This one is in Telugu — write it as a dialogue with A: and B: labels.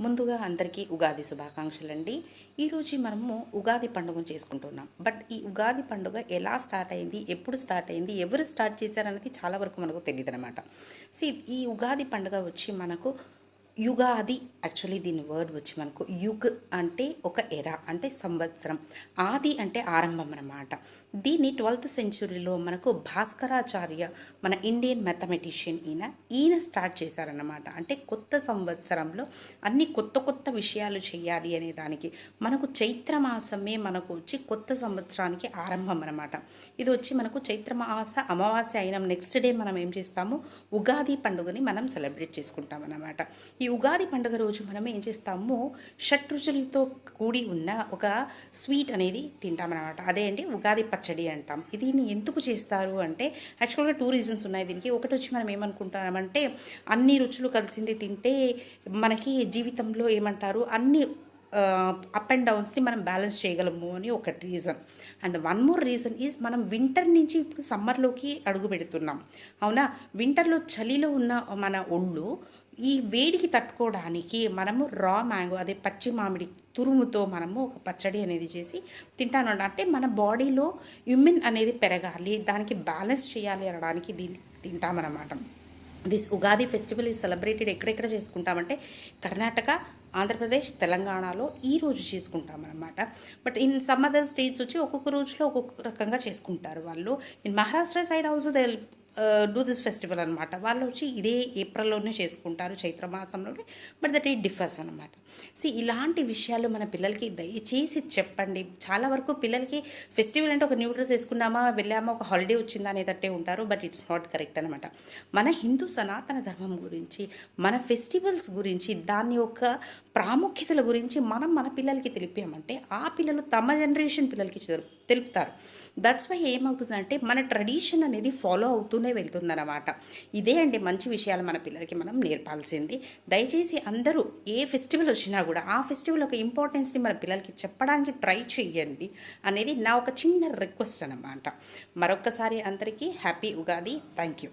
A: ముందుగా అందరికీ ఉగాది శుభాకాంక్షలు అండి ఈరోజు మనము ఉగాది పండుగను చేసుకుంటున్నాం. బట్ ఈ ఉగాది పండుగ ఎలా స్టార్ట్ అయింది? ఎప్పుడు స్టార్ట్ అయింది? ఎవరు స్టార్ట్ చేశారనేది చాలా వరకు మనకు తెలియదు అనమాట సి ఈ ఉగాది పండుగ వచ్చి మనకు యుగాది యాక్చువల్లీ దీని వర్డ్ వచ్చి మనకు యుగ్ అంటే ఒక ఎరా అంటే సంవత్సరం. ఆది అంటే ఆరంభం అన్నమాట. దీన్ని ట్వెల్త్ సెంచురీలో మనకు భాస్కరాచార్య మన ఇండియన్ మ్యాథమెటిషియన్ ఈయన ఈయన స్టార్ట్ చేశారన్నమాట. అంటే కొత్త సంవత్సరంలో అన్ని కొత్త కొత్త విషయాలు చేయాలి అనే దానికి మనకు చైత్రమాసమే మనకు వచ్చి కొత్త సంవత్సరానికి ఆరంభం అన్నమాట. ఇది వచ్చి మనకు చైత్రమాస అమావాస్య అయిన నెక్స్ట్ డే మనం ఏం చేస్తాము? ఉగాది పండుగని మనం సెలబ్రేట్ చేసుకుంటాం అన్నమాట ఈ ఉగాది పండుగ రోజు మనం ఏం చేస్తాము? షట్రుచులతో కూడి ఉన్న ఒక స్వీట్ అనేది తింటామన్నమాట. అదే అండి ఉగాది పచ్చడి అంటాం. దీన్ని ఎందుకు చేస్తారు అంటే యాక్చువల్గా టూ రీజన్స్ ఉన్నాయి దీనికి. ఒకటి వచ్చి మనం ఏమనుకుంటామంటే అన్ని రుచులు కలిసింది తింటే మనకి జీవితంలో ఏమంటారు? అన్ని అప్ అండ్ డౌన్స్ని మనం బ్యాలెన్స్ చేయగలము అని ఒకటి reason and one more reason is మనం వింటర్ నుంచి ఇప్పుడు సమ్మర్లోకి అడుగు పెడుతున్నాం. అవునా? వింటర్లో చలిలో ఉన్న మన ఒళ్ళు ఈ వేడికి తట్టుకోవడానికి మనము రా మ్యాంగో అదే పచ్చి మామిడి తురుముతో మనము ఒక పచ్చడి అనేది చేసి తింటాను. అంటే మన బాడీలో ఇమ్యూన్ అనేది పెరగాలి దానికి బ్యాలెన్స్ చేయాలి అనడానికి దీన్ని తింటామన్నమాట. దిస్ ఉగాది ఫెస్టివల్ ఈ సెలబ్రేటెడ్ ఎక్కడెక్కడ చేసుకుంటామంటే కర్ణాటక ఆంధ్రప్రదేశ్ తెలంగాణలో ఈ రోజు చేసుకుంటామన్నమాట. But in some other states వచ్చి ఒక్కొక్క రోజులో ఒక్కొక్క రకంగా చేసుకుంటారు వాళ్ళు. In Maharashtra side also they do this festival అనమాట వాళ్ళు వచ్చి ఇదే ఏప్రిల్లోనే చేసుకుంటారు చైత్ర మాసంలోనే బట్ దట్ ఈ డిఫర్స్ అనమాట సో ఇలాంటి విషయాలు మన పిల్లలకి దయచేసి చెప్పండి. చాలా వరకు పిల్లలకి ఫెస్టివల్ అంటే ఒక న్యూ డ్రెస్ వేసుకున్నామా వెళ్ళామా ఒక హాలిడే వచ్చిందా అనేటట్టే ఉంటారు బట్ ఇట్స్ నాట్ కరెక్ట్ అనమాట మన హిందూ సనాతన ధర్మం గురించి మన ఫెస్టివల్స్ గురించి దాని యొక్క ప్రాముఖ్యతల గురించి మనం మన పిల్లలకి తెలిపామంటే ఆ పిల్లలు తమ జనరేషన్ పిల్లలకి చదువు తెలుపుతారు. దట్స్ వై ఏమవుతుందంటే మన ట్రెడిషన్ అనేది ఫాలో అవుతూనే వెళ్తుందన్నమాట. ఇదే అండి మంచి విషయాలు మన పిల్లలకి మనం నేర్పాల్సింది. దయచేసి అందరూ ఏ ఫెస్టివల్ వచ్చినా కూడా ఆ ఫెస్టివల్ ఒక ఇంపార్టెన్స్ని మన పిల్లలకి చెప్పడానికి ట్రై చేయండి అనేది నా ఒక చిన్న రిక్వెస్ట్ అనమాట మరొక్కసారి అందరికీ హ్యాపీ ఉగాది. Thank you